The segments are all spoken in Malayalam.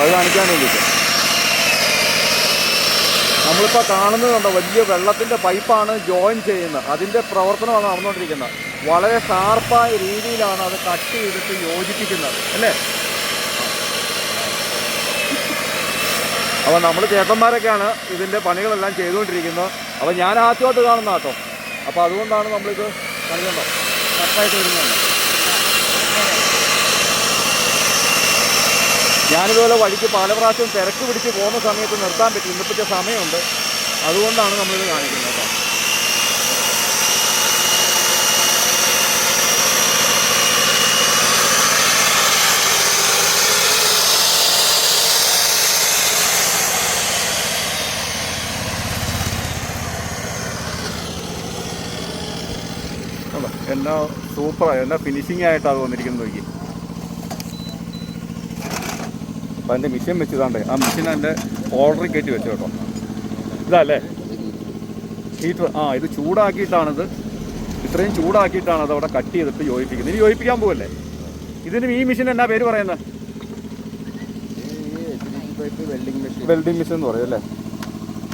അപ്പോൾ അത് കാണിക്കാൻ വേണ്ടിയിട്ട് നമ്മളിപ്പോൾ കാണുന്നത് കണ്ടോ? വലിയ വെള്ളത്തിന്റെ പൈപ്പാണ് ജോയിൻ ചെയ്യുന്നത്. അതിന്റെ പ്രവർത്തനമാണ് നടന്നുകൊണ്ടിരിക്കുന്നത്. വളരെ ഷാർപ്പായ രീതിയിലാണ് അത് കട്ട് ചെയ്തിട്ട് യോജിപ്പിക്കുന്നത്. അല്ലേ? അപ്പോൾ നമ്മൾ ചേട്ടന്മാരൊക്കെയാണ് ഇതിന്റെ പണികളെല്ലാം ചെയ്തുകൊണ്ടിരിക്കുന്നത്. അപ്പോൾ ഞാൻ ആദ്യമായിട്ട് കാണുന്ന കേട്ടോ അപ്പോൾ അതുകൊണ്ടാണ് നമ്മളിത് പണിയുണ്ടോ കറക്റ്റായിട്ട് വരുന്നുണ്ട് ഞാനിതുപോലെ വഴിക്ക് പല പ്രാവശ്യം തിരക്ക് പിടിച്ച് പോകുന്ന സമയത്ത് നിർത്താൻ പറ്റും ഇന്നിപ്പിച്ച സമയമുണ്ട്. അതുകൊണ്ടാണ് നമ്മളിത് കാണിക്കുന്നത് കേട്ടോ? എന്നാ സൂപ്പറായി എന്നാ ഫിനിഷിംഗ് ആയിട്ടാണ് വന്നിരിക്കുന്നത് നോക്കി അപ്പം അതിന്റെ മിഷീൻ വെച്ചതാണ്ടേ. ആ മിഷൻ എന്റെ ഓർഡറിൽ കയറ്റി വെച്ചു കേട്ടോ. ഇതല്ലേ? ഹീറ്റർ ആ ഇത് ചൂടാക്കിയിട്ടാണിത്. ഇത്രയും ചൂടാക്കിയിട്ടാണ് അത് അവിടെ കട്ട് ചെയ്തിട്ട് യോജിപ്പിക്കുന്നത്. ഇനി യോജിപ്പിക്കാൻ പോവല്ലേ? ഇതിനും ഈ മിഷൻ എന്നാ പേര് പറയുന്നത് വെൽഡിംഗ് മെഷീൻ വെൽഡിംഗ് മിഷൻ എന്ന് പറയും അല്ലേ?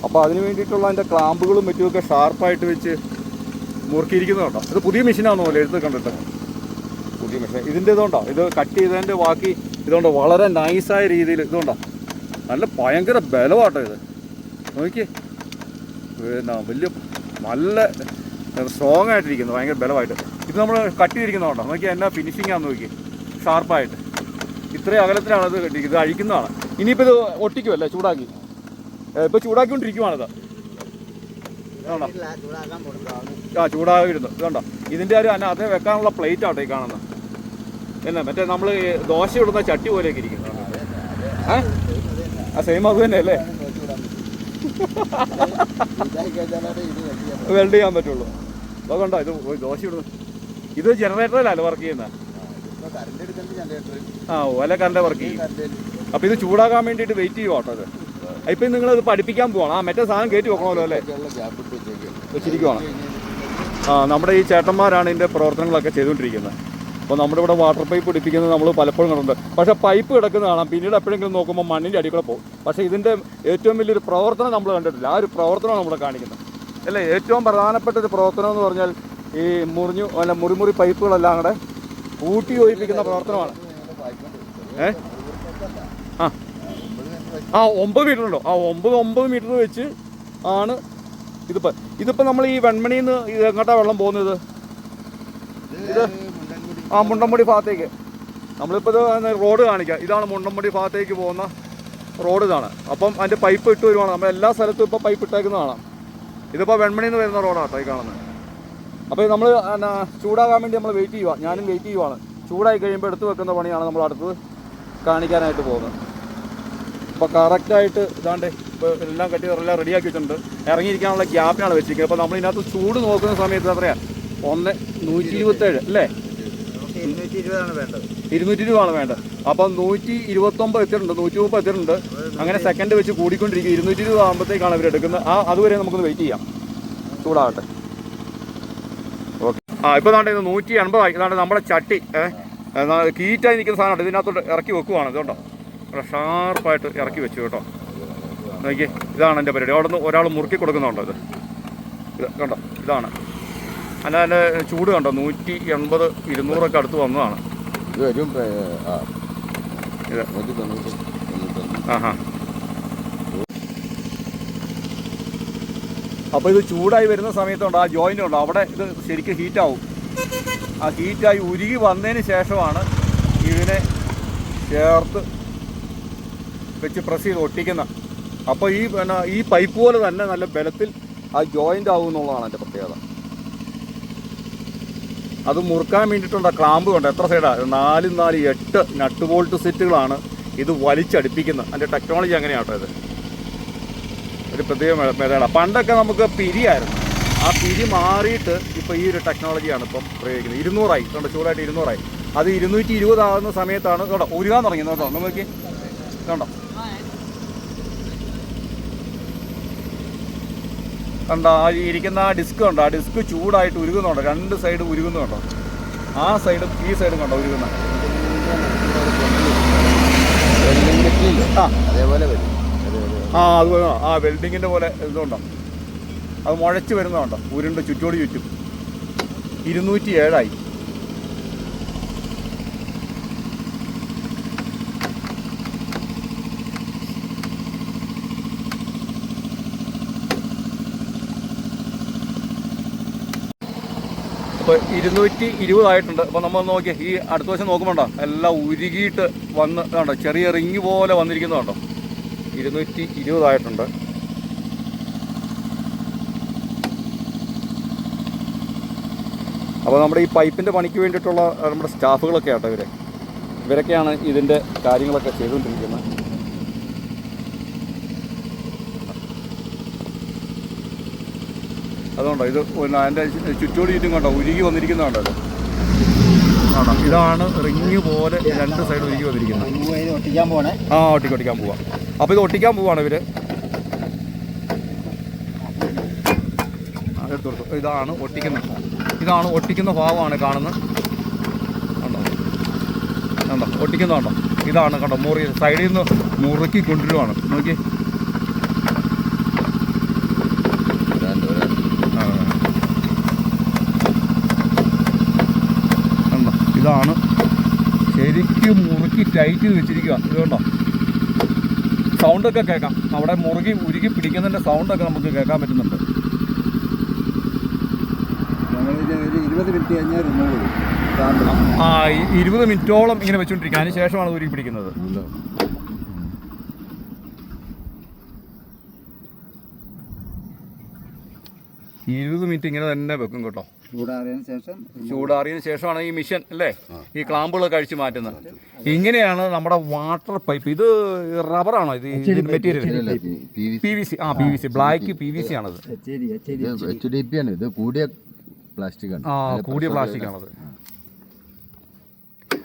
അപ്പോൾ അതിന് വേണ്ടിയിട്ടുള്ള അതിന്റെ ക്ലാമ്പുകളും മറ്റുമൊക്കെ ഷാർപ്പായിട്ട് വെച്ച് മുറുക്കിയിരിക്കുന്നത് കേട്ടോ. ഇത് പുതിയ മെഷീനാണെന്ന് പോലെ എഴുത്ത് കണ്ടിട്ട്. പുതിയ മെഷീൻ ഇതിന്റെ ഇതുണ്ടോ? ഇത് കട്ട് ചെയ്തതിന്റെ ബാക്കി ഇതുകൊണ്ടോ വളരെ നൈസായ രീതിയിൽ ഇതുകൊണ്ടാ. നല്ല ഭയങ്കര ബലമാട്ടോ ഇത്. നോക്കിയേ. പിന്നെ വലിയ നല്ല സ്ട്രോങ് ആയിട്ടിരിക്കുന്നു ഭയങ്കര ബലമായിട്ട്. ഇത് നമ്മൾ കട്ട് ചെയ്തിരിക്കുന്നതുകൊണ്ടോ നോക്കിയാൽ എന്നാ ഫിനിഷിംഗ് ആണെന്ന് നോക്കി ഷാർപ്പായിട്ട് ഇത്രയും അകലത്തിലാണ് ഇത് കെട്ടിരിക്കുന്നത് ഇത് അഴിക്കുന്നതാണ്. ഇനിയിപ്പോൾ ഇത് ഒട്ടിക്കുമല്ലേ ചൂടാക്കി? ഇപ്പോൾ ചൂടാക്കിക്കൊണ്ടിരിക്കുവാണിത് ആ ചൂടാകിരുന്നു ഇതുണ്ടോ ഇതിന്റെ ഒരു അതിനെ അതേ വെക്കാനുള്ള പ്ലേറ്റ് ആട്ടോ ഈ കാണുന്നത്. എന്നാ മറ്റേ നമ്മൾ ദോശ ഇടുന്ന ചട്ടി പോലെയൊക്കെ ഇരിക്കുന്നു. ആ? സെയിം അത് തന്നെ അല്ലേ? വെൽഡ് ചെയ്യാൻ പറ്റുള്ളൂ. കണ്ടോ ഇത് ദോശ ഇടുന്നു ഇത് ജനറേറ്ററിലല്ല വർക്ക് ചെയ്യുന്ന. ആ ഓല കറണ്ട് വർക്ക് ചെയ്യും. അപ്പോൾ ഇത് ചൂടാക്കാൻ വേണ്ടിയിട്ട് വെയിറ്റ് ചെയ്യുക കേട്ടോ ഇത്. ഇപ്പം നിങ്ങളിത് പഠിപ്പിക്കാൻ പോകണം ആ മറ്റേ സാധനം കയറ്റി വെക്കണമല്ലോ അല്ലേ? വെച്ചിരിക്കുവാണ്. ആ നമ്മുടെ ഈ ചേട്ടന്മാരാണ് ഇതിന്റെ പ്രവർത്തനങ്ങളൊക്കെ ചെയ്തുകൊണ്ടിരിക്കുന്നത്. അപ്പോൾ നമ്മുടെ ഇവിടെ വാട്ടർ പൈപ്പ് പിടിപ്പിക്കുന്നത് നമ്മൾ പലപ്പോഴും കണ്ടിട്ടുണ്ട്. പക്ഷേ പൈപ്പ് കിടക്കുന്ന കാണാം. പിന്നീട് എപ്പോഴെങ്കിലും നോക്കുമ്പോൾ മണ്ണിന്റെ അടിക്കൂടെ കൂടെ പോകും. പക്ഷേ ഇതിന്റെ ഏറ്റവും വലിയൊരു പ്രവർത്തനം നമ്മൾ കണ്ടിട്ടില്ല. ആ ഒരു പ്രവർത്തനമാണ് നമ്മൾ കാണിക്കുന്നത്. അല്ലേ? ഏറ്റവും പ്രധാനപ്പെട്ട ഒരു പ്രവർത്തനം എന്ന് പറഞ്ഞാൽ ഈ മുറിഞ്ഞു അല്ല മുറിമുറി പൈപ്പുകളെല്ലാം കൂടെ കൂട്ടി യോജിപ്പിക്കുന്ന പ്രവർത്തനമാണ്. ഏ? ആ. ആ ഒമ്പത് മീറ്റർ ഉണ്ടോ? ആ ഒമ്പത് ഒമ്പത് മീറ്റർ വെച്ച് ആണ് ഇതിപ്പോൾ ഇതിപ്പോൾ നമ്മൾ ഈ വെൺമണിയിൽ നിന്ന് എങ്ങോട്ടാണ് വെള്ളം പോകുന്നത്? ഇത് ആ മുണ്ടമ്പടി ഭാഗത്തേക്ക്. നമ്മളിപ്പോൾ ഇത് റോഡ് കാണിക്കാം. ഇതാണ് മുണ്ടമ്പടി ഭാഗത്തേക്ക് പോകുന്ന റോഡ് ഇതാണ്. അപ്പം അതിന്റെ പൈപ്പ് ഇട്ട് വരുവാണ്. നമ്മൾ എല്ലാ സ്ഥലത്തും ഇപ്പോൾ പൈപ്പ് ഇട്ടേക്കുന്നത് കാണാം. ഇതിപ്പോൾ വെൺമണിയിൽ നിന്ന് വരുന്ന റോഡാട്ടോ ഈ കാണുന്നത് അപ്പോൾ നമ്മൾ എന്നാ ചൂടാകാൻ വേണ്ടി നമ്മൾ വെയിറ്റ് ചെയ്യുക ഞാനും വെയിറ്റ് ചെയ്യുവാണ്. ചൂടായി കഴിയുമ്പോൾ എടുത്ത് വെക്കുന്ന പണിയാണ് നമ്മൾ അടുത്തത് കാണിക്കാനായിട്ട് പോകുന്നത്. അപ്പോൾ കറക്റ്റായിട്ട് ഇതാണ്ട് ഇപ്പോൾ എല്ലാം കട്ടി എല്ലാം റെഡിയാക്കി വെച്ചിട്ടുണ്ട്. ഇറങ്ങിയിരിക്കാനുള്ള ഗ്യാപ്പിനാണ് വെച്ചിരിക്കുന്നത്. അപ്പോൾ നമ്മൾ ഇതിനകത്ത് ചൂട് നോക്കുന്ന സമയത്ത് എത്രയാണ് ഒന്ന് നൂറ്റി ഇരുപത്തേഴ് അല്ലേ? ഇരുന്നൂറ്റി രൂപയാണ് വേണ്ടത്. അപ്പം നൂറ്റി ഇരുപത്തൊമ്പത് എത്തിയിട്ടുണ്ട് നൂറ്റി മുപ്പത് എത്തിയിട്ടുണ്ട്. അങ്ങനെ സെക്കൻഡ് വെച്ച് കൂടിക്കൊണ്ടിരിക്കും. ഇരുന്നൂറ്റി രൂപ ആകുമ്പോഴത്തേക്കാണ് ഇവർ എടുക്കുന്നത്. ആ അതുവരെ നമുക്കൊന്ന് വെയിറ്റ് ചെയ്യാം. ചൂടാകട്ടെ. ഓക്കെ ആ ദാണ്ട് ഇത് നൂറ്റി എൺപതായി ഇതാണ്ട് നമ്മുടെ ചട്ടി. കീറ്റായി നിൽക്കുന്ന സാധനമുണ്ട് ഇതിനകത്തോട്ട് ഇറക്കി വെക്കുവാണ്. ഇതുകൊണ്ടോ ഷാർപ്പായിട്ട് ഇറക്കി വെച്ചു കേട്ടോ. നോക്കിയേ ഇതാണ് എന്റെ പരിപാടി. അവിടെ നിന്ന് ഒരാൾ മുറുക്കി കൊടുക്കുന്നുണ്ടോ ഇത്? ഇത് കണ്ടോ? ഇതാണ്. അല്ല അതിന്റെ ചൂട് കണ്ടോ? നൂറ്റി എൺപത് ഇരുന്നൂറൊക്കെ അടുത്ത് വന്നതാണ്. ഇത് വരും ഇത്. അപ്പോൾ ഇത് ചൂടായി വരുന്ന സമയത്തുണ്ട് ആ ജോയിന്റ് ഉണ്ട്. അവിടെ ഇത് ശരിക്കും ഹീറ്റാവും ആ ഹീറ്റായി ഉരുകി വന്നതിന് ശേഷമാണ് ഇതിനെ ചേർത്ത് വെച്ച് പ്രസ് ചെയ്ത് ഒട്ടിക്കുന്ന. അപ്പോൾ ഈ പിന്നെ ഈ പൈപ്പ് പോലെ തന്നെ നല്ല ബലത്തിൽ ആ ജോയിന്റ് ആവും എന്നുള്ളതാണ് എന്റെ പ്രത്യേകത. അത് മുറുക്കാൻ വേണ്ടിയിട്ടുള്ള ക്ലാമ്പ് കൊണ്ട്? എത്ര സൈഡാണ് നാല് നാല് എട്ട് നട്ട് ബോൾട്ട് സെറ്റുകളാണ് ഇത് വലിച്ചടിപ്പിക്കുന്നത്. അതിന്റെ ടെക്നോളജി അങ്ങനെയാട്ടോ ഇത്. ഒരു പ്രത്യേക മെതേഡാണ് പണ്ടൊക്കെ നമുക്ക് പിരിയായിരുന്നു. ആ പിരി മാറിയിട്ട് ഇപ്പോൾ ഈ ഒരു ടെക്നോളജിയാണ് ഇപ്പം പ്രയോഗിക്കുന്നത്. ഇരുന്നൂറായി. കണ്ടോ ചൂടായിട്ട് ഇരുന്നൂറായി. അത് ഇരുന്നൂറ്റി ഇരുപതാകുന്ന സമയത്താണ് കേട്ടോ ഉരുകാൻ തുടങ്ങിയത്. കേട്ടോ നമുക്ക് കണ്ടോ? കണ്ടോ ആ ഇരിക്കുന്ന ആ ഡിസ്ക് കണ്ടോ? ആ ഡിസ്ക് ചൂടായിട്ട് ഉരുകുന്നുണ്ടോ? രണ്ട് സൈഡ് ഉരുകുന്നുണ്ടോ? ആ സൈഡും ഈ സൈഡും കണ്ടോ ഉരുകുന്ന? ആ. അതേപോലെ വരും ആ അതുപോലെ ആ വെൽഡിങ്ങിന്റെ പോലെ ഇതുണ്ടോ? അത് മുഴച്ച് വരുന്നതുണ്ടോ? ഉരുണ്ട് ചുറ്റോട് ചുറ്റും. ഇരുന്നൂറ്റി ഏഴായി അപ്പോൾ ഇരുന്നൂറ്റി ഇരുപതായിട്ടുണ്ട് അപ്പോൾ നമ്മൾ നോക്കിയേ ഈ അടുത്ത വശം നോക്കുമ്പോണ്ടോ എല്ലാം ഉരുകിയിട്ട് വന്ന് കണ്ടോ ചെറിയ റിങ് പോലെ വന്നിരിക്കുന്നുണ്ടോ ഇരുന്നൂറ്റി ഇരുപതായിട്ടുണ്ട് അപ്പോൾ നമ്മുടെ ഈ പൈപ്പിന്റെ പണിക്ക് വേണ്ടിയിട്ടുള്ള നമ്മുടെ സ്റ്റാഫുകളൊക്കെ ആട്ടോ ഇവരെ. ഇവരൊക്കെയാണ് ഇതിന്റെ കാര്യങ്ങളൊക്കെ ചെയ്തുകൊണ്ടിരിക്കുന്നത്. അതുകൊണ്ടോ ഇത് പിന്നെ അതിന്റെ ചുറ്റോട് ചുറ്റും കണ്ടോ ഉരുകി ആണോ? ഇതാണ് റിങ് പോലെ രണ്ട് സൈഡ് ഉരുകി വന്നിരിക്കുന്നത്. ആ ഒട്ടിക്ക് ഒട്ടിക്കാൻ പോവാം. അപ്പോൾ ഇത് ഒട്ടിക്കാൻ പോവാണ് ഇവർ. എടുത്ത് ഇതാണ് ഒട്ടിക്കുന്ന ഇതാണ് ഒട്ടിക്കുന്ന ഭാവമാണ് കാണുന്നത്. കണ്ടോ? കണ്ടോ? ഒട്ടിക്കുന്നതുണ്ടോ ഇതാണ് കണ്ടോ? മുറി സൈഡിൽ നിന്ന് മുറുക്കി കൊണ്ടുവരുവാണ്. നോക്കി ഒരാണ്ട് ഒരാണ്ട് ആ. കണ്ടോ ഇതാണ്. ശരിക്കും മുറുക്കി ടൈറ്റ് ചെയ്ത് വെച്ചിരിക്കുക ഇതുകൊണ്ടോ കണ്ടോ? സൗണ്ടൊക്കെ കേൾക്കാം. അവിടെ മുറുകി ഉരുകി പിടിക്കുന്നതിന്റെ സൗണ്ടൊക്കെ നമുക്ക് കേൾക്കാൻ പറ്റുന്നുണ്ട്. ഇരുപത് മിനിറ്റ് കഴിഞ്ഞാൽ ആ ഇരുപത് മിനിറ്റോളം ഇങ്ങനെ വെച്ചുകൊണ്ടിരിക്കുക അതിന് ശേഷമാണ് ഉരുകി പിടിക്കുന്നത്. ഇരുപത് മിനിറ്റ് ഇങ്ങനെ തന്നെ വെക്കും കേട്ടോ. ചൂടാറിയതിന് ശേഷം ചൂടാറിയതിന് ശേഷമാണ് ഈ മിഷൻ അല്ലേ? ഈ ക്ലാമ്പുകൾ കഴിച്ചു മാറ്റുന്നത്. ഇങ്ങനെയാണ് നമ്മുടെ വാട്ടർ പൈപ്പ്. ഇത് റബ്ബറാണോ ഇത് മെറ്റീരിയൽ പി വി സി. ആ P V C. Black P V C ആണത്. എച്ച് ഡി പി ആണ്. ഇത് കൂടിയ പ്ലാസ്റ്റിക് ആണ്. ആ കൂടിയ പ്ലാസ്റ്റിക് ആണത്.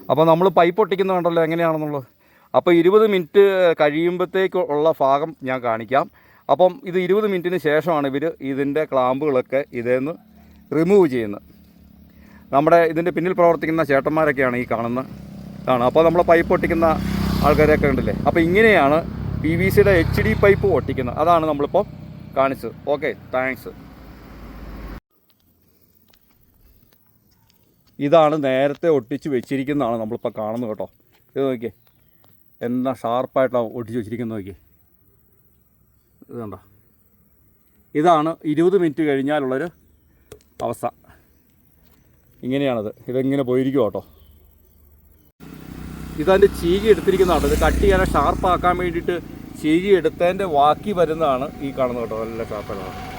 അപ്പോൾ നമ്മൾ പൈപ്പ് ഒട്ടിക്കുന്ന കണ്ടല്ലോ എങ്ങനെയാണെന്നുള്ളത്. അപ്പോൾ ഇരുപത് മിനിറ്റ് കഴിയുമ്പോഴത്തേക്ക് ഉള്ള ഭാഗം ഞാൻ കാണിക്കാം. അപ്പം ഇത് ഇരുപത് മിനിറ്റിന് ശേഷമാണ് ഇവർ ഇതിന്റെ ക്ലാമ്പുകളൊക്കെ ഇതേന്ന് റിമൂവ് ചെയ്യുന്നത് നമ്മുടെ ഇതിന്റെ പിന്നിൽ പ്രവർത്തിക്കുന്ന ചേട്ടന്മാരൊക്കെയാണ് ഈ കാണുന്ന ആണ് അപ്പോൾ നമ്മൾ പൈപ്പ് ഒട്ടിക്കുന്ന ആൾക്കാരെയൊക്കെ ഉണ്ടല്ലേ അപ്പോൾ ഇങ്ങനെയാണ് പി വി സിയുടെ എച്ച് ഡി പൈപ്പ് ഒട്ടിക്കുന്നത് അതാണ് നമ്മളിപ്പോൾ കാണിച്ചത്. ഓക്കെ താങ്ക്സ് ഇതാണ് നേരത്തെ ഒട്ടിച്ച് വെച്ചിരിക്കുന്നതാണ് നമ്മളിപ്പോൾ കാണുന്നത് കേട്ടോ. ഇത് നോക്കിയേ. എന്നാ ഷാർപ്പായിട്ടാണ് ഒട്ടിച്ച് വെച്ചിരിക്കുന്നത് നോക്കിയേ. ഇത് കണ്ടോ? ഇതാണ് ഇരുപത് മിനിറ്റ് കഴിഞ്ഞാലുള്ളൊരു അവസ്ഥ. ഇങ്ങനെയാണത്. ഇതെങ്ങനെ പോയിരിക്കും കേട്ടോ ഇതതിന്റെ ചീകി എടുത്തിരിക്കുന്നതാണ്. ഇത് കട്ട് ചെയ്യാൻ ഷാർപ്പാക്കാൻ വേണ്ടിയിട്ട് ചീകി എടുത്തതിന്റെ ബാക്കി വരുന്നതാണ് ഈ കാണുന്നത് കേട്ടോ. നല്ല ഷാർപ്പാണ്